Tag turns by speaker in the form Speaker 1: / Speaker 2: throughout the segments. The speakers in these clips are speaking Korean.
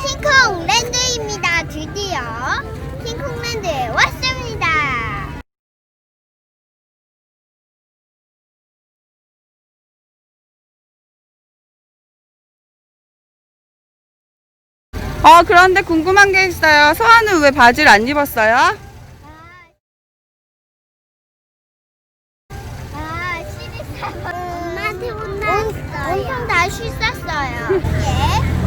Speaker 1: 킹콩랜드입니다. 드디어 킹콩랜드에 왔습니다.
Speaker 2: 어, 그런데 궁금한 게 있어요. 소아는 왜 바지를 안 입었어요?
Speaker 1: 아, 엄마한테 혼났어요. 엄청 다 씻었어요. 예,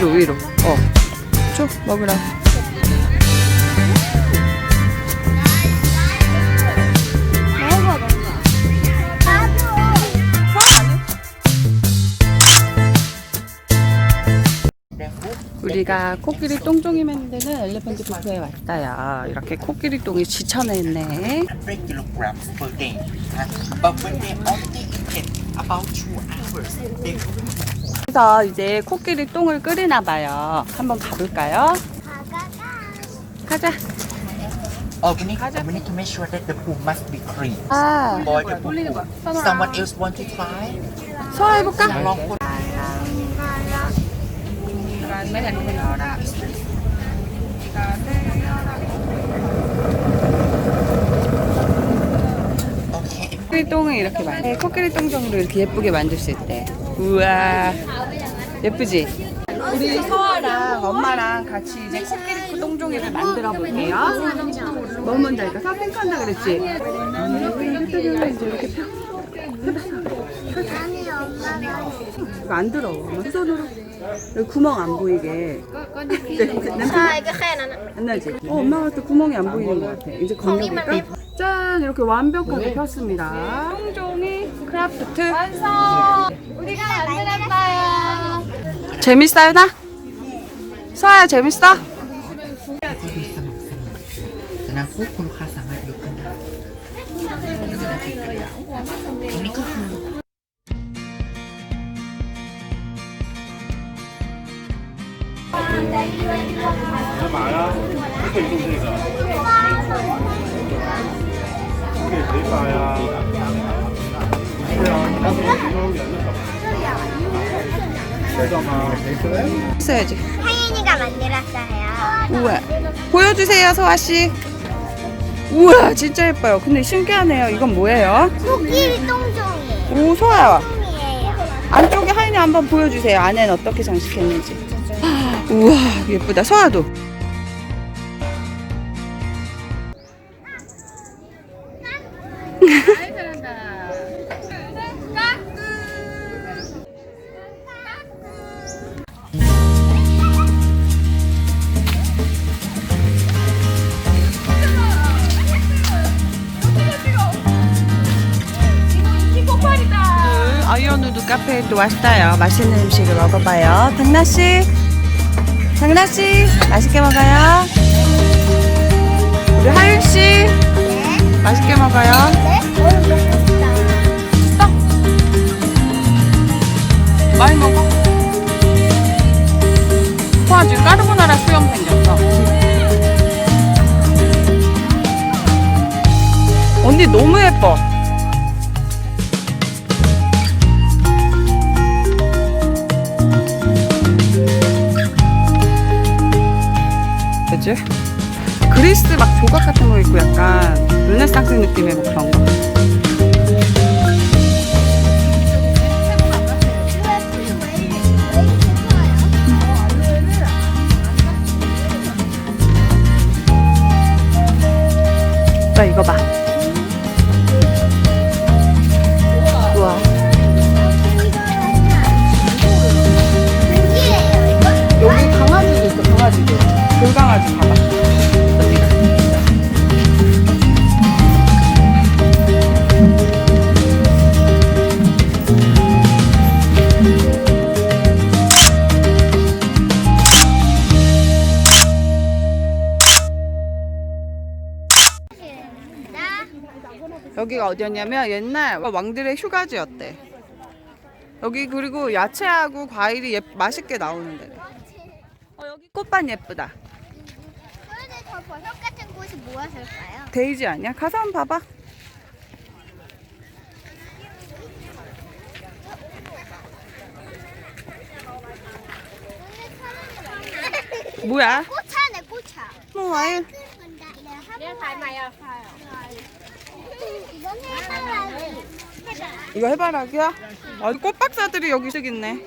Speaker 2: 위로 위로 어줘 먹으라. 우리가 코끼리 똥종이 만드는 엘리펀트 뷔페에 왔어요. 이렇게 코끼리 똥이 지천에 있네.
Speaker 3: 100 kilograms per day. huh? But when they only eat about two hours, they
Speaker 2: 그래서 이제 코끼리 똥을 끓이나 봐요. 한번 가볼까요? 가자.
Speaker 3: We need to make sure that the pool must be clean.
Speaker 2: 아,
Speaker 3: Boil the pool. Someone else want to try?
Speaker 2: 소화 해볼까?
Speaker 3: Long put Okay.
Speaker 2: 코끼리 똥을 이렇게 만. 네, 코끼리 똥종으로 이렇게 예쁘게 만들 수 있대. 우와, 예쁘지? 우리 서아랑 엄마랑 같이 이제 코끼리 똥종이를 만들어 볼게요. 뭐 먼저 할까? 서아 핑크한다 그랬지? 이렇게 이제 이렇게 펴.
Speaker 1: 아니, 엄마가.
Speaker 2: 이거 안 들어. 두 손으로 여기 구멍 안 보이게. 냄새
Speaker 1: 아, 이거 해놔.
Speaker 2: 안 나지? 어, 엄마가 또 구멍이 안 보이는 것 같아. 이제 건너볼까? 짠! 이렇게 완벽하게 폈습니다. 홍종이 크라프트 완성
Speaker 1: 우리가 만들었어요
Speaker 2: 재밌어요 나? 소아야 재밌어?
Speaker 4: 그냥 꼬꾸로 가서 말이 끝나 이거 많아 이거
Speaker 2: 있어야지.
Speaker 1: 하인이가 만들었어요.
Speaker 2: 우와. 보여주세요, 서아씨. 우와, 진짜 예뻐요. 근데 신기하네요. 이건 뭐예요?
Speaker 1: 코끼리 똥종이에요.
Speaker 2: 오, 서아야.
Speaker 1: 똥이에요.
Speaker 2: 안쪽에 하인이 한번 보여주세요. 안에는 어떻게 장식했는지. 우와, 예쁘다. 서아도. 카페에 또 왔어요. 맛있는 음식을 먹어봐요. 당나씨, 당나씨, 맛있게 먹어요. 우리 하윤씨,
Speaker 1: 네.
Speaker 2: 맛있게 먹어요.
Speaker 1: 네? 오늘 먹겠다.
Speaker 2: 많이 먹어. 와, 지금 까르보나라 수염 생겼어. 언니 너무 예뻐. 그리스 막 조각 같은 거 있고 약간 르네상스 느낌의 뭐 그런 거. 여기가 어디였냐면 옛날 왕들의 휴가지였대. 여기 그리고 야채하고 과일이 예, 맛있게 나오는 데. 어, 여기 꽃밭 예쁘다.
Speaker 1: 그런데 저 버섯 같은 곳이 무엇일까요?
Speaker 2: 데이지 아니야? 가서 한번 봐봐. 뭐야?
Speaker 1: 꽃차네 꽃차.
Speaker 2: 뭐 와요?
Speaker 1: 내가 닮아요. 이건 해바라기.
Speaker 2: 이거 해바라기야? 아, 꽃박사들이 여기 서 있네.